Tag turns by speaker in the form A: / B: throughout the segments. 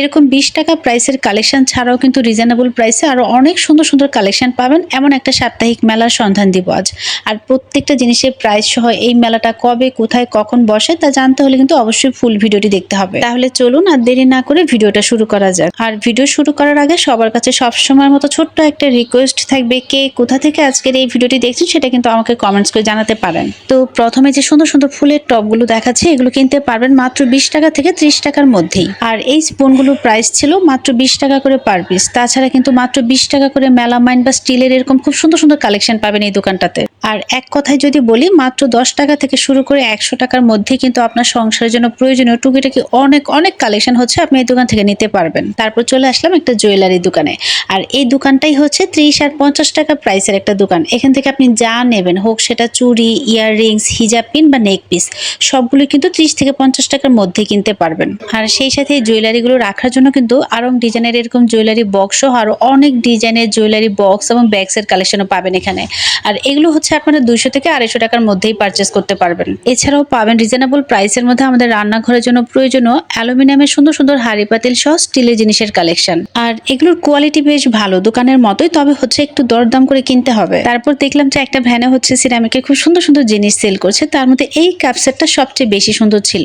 A: এরকম বিশ টাকা প্রাইসের কালেকশন ছাড়াও কিন্তু রিজনেবল প্রাইসে আরও অনেক সুন্দর সুন্দর কালেকশন পাবেন এমন একটা সাপ্তাহিক মেলার সন্ধান দিব আজ। আর প্রত্যেকটা জিনিসের প্রাইস সহ এই মেলাটা কবে, কোথায়, কখন বসে তা জানতে হলে কিন্তু অবশ্যই ফুল ভিডিওটি দেখতে হবে। তাহলে চলুন আর দেরি না করে ভিডিওটা শুরু করা যাক। আর ভিডিও শুরু করার আগে সবার কাছে সবসময়ের মতো ছোট্ট একটা রিকোয়েস্ট থাকবে, কে কোথা থেকে আজকের এই ভিডিওটি দেখছেন সেটা কিন্তু আমাকে কমেন্টস করে জানাতে পারেন। তো প্রথমে যে সুন্দর সুন্দর ফুলের টপগুলো দেখাচ্ছে, এগুলো কিনতে পারবেন মাত্র বিশ টাকা থেকে ত্রিশ টাকার মধ্যেই। আর এই স্পুনগুলোর প্রাইস ছিল মাত্র বিশ টাকা করে পার পিস তাছাড়া কিন্তু মাত্র বিশ টাকা করে মেলামাইন বা স্টিলের এরকম খুব সুন্দর সুন্দর কালেকশন পাবেন এই দোকানটাতে। আর এক কথায় যদি বলি, মাত্র দশ টাকা থেকে শুরু করে একশো টাকার মধ্যেই কিন্তু আপনার সংসারের জন্য প্রয়োজনীয় টুকিটাকি অনেক অনেক কালেকশন হচ্ছে আপনি এই দোকান থেকে নিতে পারবেন। তারপর চলে আসলাম একটা জুয়েলারি দোকানে। আর এই দোকানটাই হচ্ছে ত্রিশ আর পঞ্চাশ টাকা প্রাইসের একটা দোকান। এখান থেকে আপনি যা নেবেন, হোক সেটা চুড়ি ইয়াররিংস হিজাব পিন বা নেক পিস সবগুলো কিন্তু ত্রিশ থেকে পঞ্চাশ টাকার মধ্যে কিনতে পারবেন। আর সেই সাথে জুয়েলারিগুলো রাখার জন্য কিন্তু আরং ডিজাইনের এরকম জুয়েলারি বক্স সহ আরও অনেক ডিজাইনের জুয়েলারি বক্স এবং ব্যাগসের কালেকশনও পাবেন এখানে। আর এগুলো হচ্ছে আপনারা দুইশো থেকে আড়াইশো টাকার মধ্যেই পারচেস করতে পারবেন। এছাড়াও পাবেন রিজনেবল প্রাইসের মধ্যে আমাদের রান্নাঘরের জন্য প্রয়োজনীয় অ্যালুমিনিয়ামের সুন্দর সুন্দর হাড়ি পাতিল সহ স্টিলের জিনিসের কালেকশন আর এগুলোর কোয়ালিটি বেশ ভালো, দোকানের মতোই, তবে হচ্ছে একটু দরদাম করে কিনতে হবে। তারপর দেখলাম যে একটা ভ্যানে হচ্ছে সিরামিকের খুব সুন্দর সুন্দর জিনিস সেল করছে, তার মধ্যে এই কাপ সেটটা সবচেয়ে বেশি সুন্দর ছিল।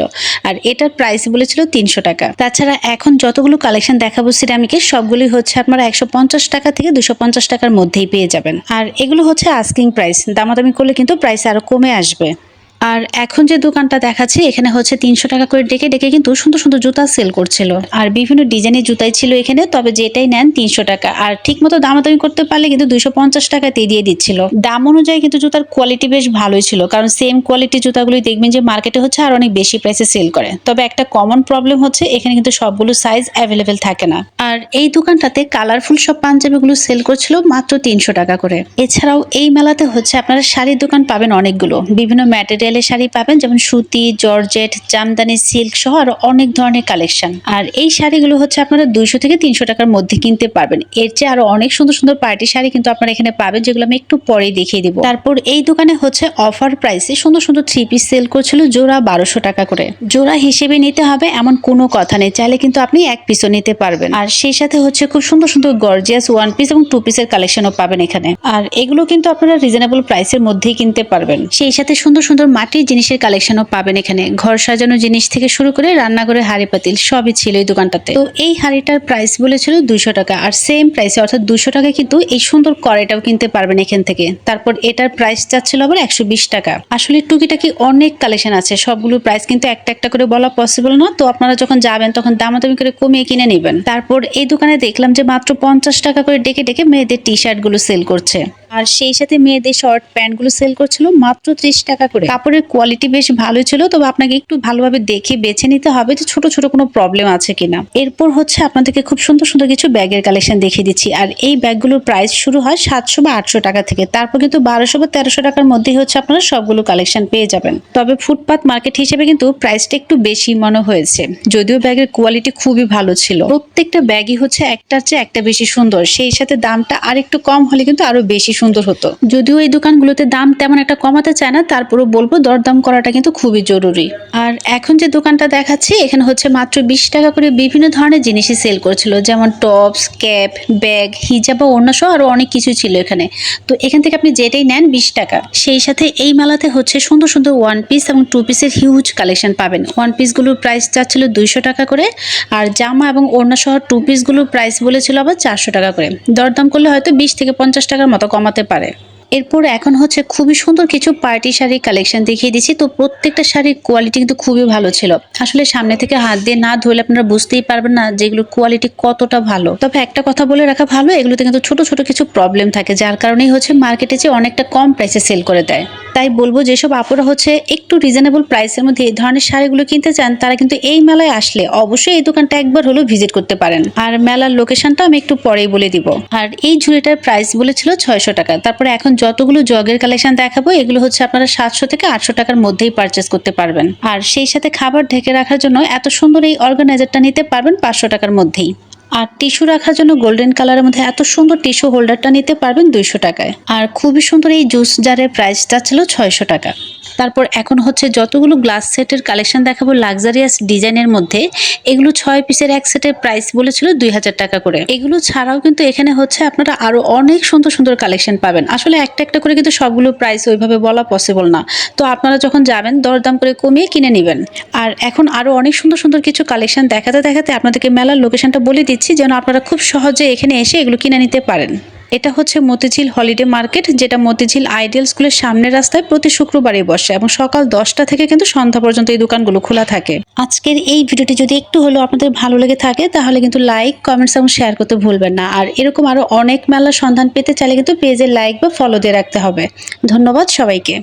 A: আর এটার প্রাইস বলেছিল তিনশো টাকা। তাছাড়া এখন যতগুলো কালেকশন দেখাবো সিরামিকের সবগুলি হচ্ছে আপনারা একশো পঞ্চাশ টাকা থেকে দুশো পঞ্চাশ টাকার মধ্যেই পেয়ে যাবেন। আর এগুলো হচ্ছে আস্কিং প্রাইস দামাদামি করলে কিন্তু প্রাইস আরও কমে আসবে। আর এখন যে দোকানটা দেখাচ্ছে, এখানে হচ্ছে তিনশো টাকা করে ডেকে ডেকে কিন্তু সুন্দর সুন্দর জুতা সেল করছিল। আর বিভিন্ন ডিজাইনের জুতাই ছিল এখানে, তবে যেটাই নেন তিনশো টাকা। আর ঠিক মতো দামাদামি করতে পারলে কিন্তু দুইশো পঞ্চাশ টাকাতেই দিয়ে দিচ্ছিল। দাম অনুযায়ী কিন্তু জুতার কোয়ালিটি বেশ ভালোই ছিল, কারণ সেম কোয়ালিটি জুতাগুলোই দেখবেন যে মার্কেটে হচ্ছে আর অনেক বেশি প্রাইসে সেল করে। তবে একটা কমন প্রবলেম হচ্ছে, এখানে কিন্তু সবগুলো সাইজ অ্যাভেলেবেল থাকে না। আর এই দোকানটাতে কালারফুল সব পাঞ্জাবিগুলো সেল করছিল মাত্র তিনশো টাকা করে। এছাড়াও এই মেলাতে হচ্ছে আপনারা শাড়ির দোকান পাবেন অনেকগুলো। বিভিন্ন ম্যাটেরিয়ালের শাড়ি পাবেন, যেমন সুতি, জর্জেট, জামদানি, সিল্ক সহ আরও অনেক ধরনের কালেকশন। আর এই শাড়িগুলো হচ্ছে আপনারা দুইশো থেকে তিনশো টাকার মধ্যে কিনতে পারবেন। এর চেয়ে আরও অনেক সুন্দর সুন্দর পার্টি শাড়ি কিন্তু আপনারা এখানে পাবেন, যেগুলো আমি একটু পরেই দেখিয়ে দিব। তারপর এই দোকানে হচ্ছে অফার প্রাইসে সুন্দর সুন্দর থ্রি পিস সেল করছিল জোড়া বারোশো টাকা করে। জোড়া হিসেবে নিতে হবে এমন কোনো কথা নেই, চাইলে কিন্তু আপনি এক পিসও নিতে পারবেন। আর সেই সাথে হচ্ছে খুব সুন্দর সুন্দর গর্জিয়াস ওয়ান পিস এবং টু পিসের কালেকশনও পাবেন এখানে। আর এগুলো কিন্তু আপনারা রিজনেবল প্রাইসের মধ্যেই কিনতে পারবেন। সেই সাথে সুন্দর সুন্দর মাটির জিনিসের কালেকশনও পাবেন এখানে। ঘর সাজানো জিনিস থেকে শুরু করে রান্নাঘরে হাড়ি পাতিল সবই ছিল এই দোকানটাতে। তো এই হাড়িটার প্রাইস বলেছিল দুইশো টাকা। আর সেম প্রাইসে অর্থাৎ দুশো টাকা কিন্তু এই সুন্দর কড়াইটাও কিনতে পারবেন এখান থেকে। তারপর এটার প্রাইস চাচ্ছিল আবার একশো বিশ টাকা। আসলে টুকিটাকি অনেক কালেকশন আছে। সবগুলো প্রাইস কিন্তু একটা একটা করে বলা পসিবল না। তো আপনারা যখন যাবেন, তখন দামাদামি করে কমিয়ে কিনে নেবেন। তারপর এই দোকানে দেখলাম যে মাত্র পঞ্চাশ টাকা করে ডেকে ডেকে মেয়েদের টি শার্টগুলো সেল করছে। আর সেই সাথে মেয়েদের শর্ট প্যান্টগুলো সেল করছিল মাত্র ত্রিশ টাকা করে। কাপড়ের কোয়ালিটি বেশ ভালো ছিল, তবে আপনাকে একটু ভালোভাবে দেখে বেছে নিতে হবে যে ছোট ছোট কোনো প্রবলেম আছে কিনা। এরপর হচ্ছে আপনাদেরকে খুব সুন্দর সুন্দর কিছু ব্যাগের কালেকশন দেখিয়ে দিচ্ছি। আর এই ব্যাগগুলোর প্রাইস শুরু হয় সাতশো বা আটশো টাকা থেকে। তারপর কিন্তু বারোশো বা তেরোশো টাকার মধ্যেই হচ্ছে আপনারা সবগুলো কালেকশন পেয়ে যাবেন। তবে ফুটপাত মার্কেট হিসেবে কিন্তু প্রাইসটা একটু বেশি মনে হয়েছে। যদিও ব্যাগের কোয়ালিটি খুবই ভালো ছিল। প্রত্যেকটা ব্যাগই হচ্ছে একটার চেয়ে একটা বেশি সুন্দর। সেই সাথে দামটা আর একটু কম হলে কিন্তু আরও বেশি সুন্দর হতো। যদিও এই দোকানগুলোতে দাম তেমন একটা কমাতে চায় না, তারপরও বলব দরদাম করাটা কিন্তু খুবই জরুরি। আর এখন যে দোকানটা দেখাচ্ছি, এখানে হচ্ছে মাত্র বিশ টাকা করে বিভিন্ন ধরনের জিনিসই সেল করছিল, যেমন টপস ক্যাপ ব্যাগ হিজাব বা অন্য সহ আরও অনেক কিছু ছিল এখানে। তো এখান থেকে আপনি যেটাই নেন বিশ টাকা, সেই সাথে এই মেলাতে হচ্ছে সুন্দর সুন্দর ওয়ান পিস এবং টু পিসের হিউজ কালেকশন পাবেন। ওয়ান পিসগুলোর প্রাইস চাচ্ছিল দুইশো টাকা করে, আর জামা এবং অন্য সহ টু পিসগুলোর প্রাইস বলেছিল আবার চারশো টাকা করে। দরদাম করলে হয়তো বিশ থেকে পঞ্চাশ টাকার মতো কমাতে পারে। এরপর এখন হচ্ছে খুবই সুন্দর কিছু পার্টি শাড়ির কালেকশন দেখিয়ে দিচ্ছি। তো প্রত্যেকটা শাড়ির কোয়ালিটি কিন্তু খুবই ভালো ছিল। আসলে সামনে থেকে হাত দিয়ে না ধরলে আপনারা বুঝতেই পারবেন না যে এগুলোর কোয়ালিটি কতটা ভালো। তবে একটা কথা বলে রাখা ভালো, এগুলোতে কিন্তু ছোট ছোট কিছু প্রবলেম থাকে, যার কারণেই হচ্ছে মার্কেটে যে অনেকটা কম প্রাইসে সেল করে দেয়। তাই বলব যেসব আপুরা হচ্ছে একটু রিজনেবল প্রাইসের মধ্যে এই ধরনের শাড়িগুলো কিনতে চান, তারা কিন্তু এই মেলায় আসলে অবশ্যই এই দোকানটা একবার হলেও ভিজিট করতে পারেন। আর মেলার লোকেশনটা আমি একটু পরেই বলে দিব। আর এই ঝুড়িটার প্রাইস বলেছিল ছয়শো টাকা, তারপরে এখন যতগুলো জগের কালেকশন দেখাবো, এগুলো হচ্ছে আপনারা সাতশো থেকে আটশো টাকার মধ্যেই পারচেস করতে পারবেন। আর সেই সাথে খাবার ঢেকে রাখার জন্য এত সুন্দর এই অর্গানাইজারটা নিতে পারবেন পাঁচশো টাকার মধ্যেই। আর টিস্যু রাখার জন্য গোল্ডেন কালারের মধ্যে এত সুন্দর টিস্যু হোল্ডারটা নিতে পারবেন দুইশো টাকায়। আর খুবই সুন্দর এই জুস জারের প্রাইসটা ছিল ছয়শো টাকা। তারপর এখন হচ্ছে যতগুলো গ্লাস সেটের কালেকশন দেখাবো লাক্সারিয়াস ডিজাইনের মধ্যে, এগুলো ছয় পিসের এক সেটের প্রাইস বলেছিল দুই হাজার টাকা করে। এগুলো ছাড়াও কিন্তু এখানে হচ্ছে আপনারা আরও অনেক সুন্দর সুন্দর কালেকশন পাবেন। আসলে একটা একটা করে কিন্তু সবগুলো প্রাইস ওইভাবে বলা পসিবল না। তো আপনারা যখন যাবেন, দরদাম করে কমিয়ে কিনে নেবেন। আর এখন আরও অনেক সুন্দর সুন্দর কিছু কালেকশন দেখাতে দেখাতে আপনাদেরকে মেলার লোকেশনটা বলে দিচ্ছি, যেন আপনারা খুব সহজে এখানে এসে এগুলো কিনে নিতে পারেন। এটা হচ্ছে মতিঝিল হলিডে মার্কেট, যেটা মতিঝিল আইডিয়াল স্কুলের সামনের রাস্তায় প্রতি শুক্রবারে বসে এবং সকাল দশটা থেকে কিন্তু সন্ধ্যা পর্যন্ত এই দোকানগুলো খোলা থাকে। আজকের এই ভিডিওটি যদি একটু হলেও আপনাদের ভালো লেগে থাকে, তাহলে কিন্তু লাইক, কমেন্টস এবং শেয়ার করতে ভুলবেন না। আর এরকম আরও অনেক মেলার সন্ধান পেতে চাইলে কিন্তু পেজে লাইক বা ফলো দিয়ে রাখতে হবে। ধন্যবাদ সবাইকে।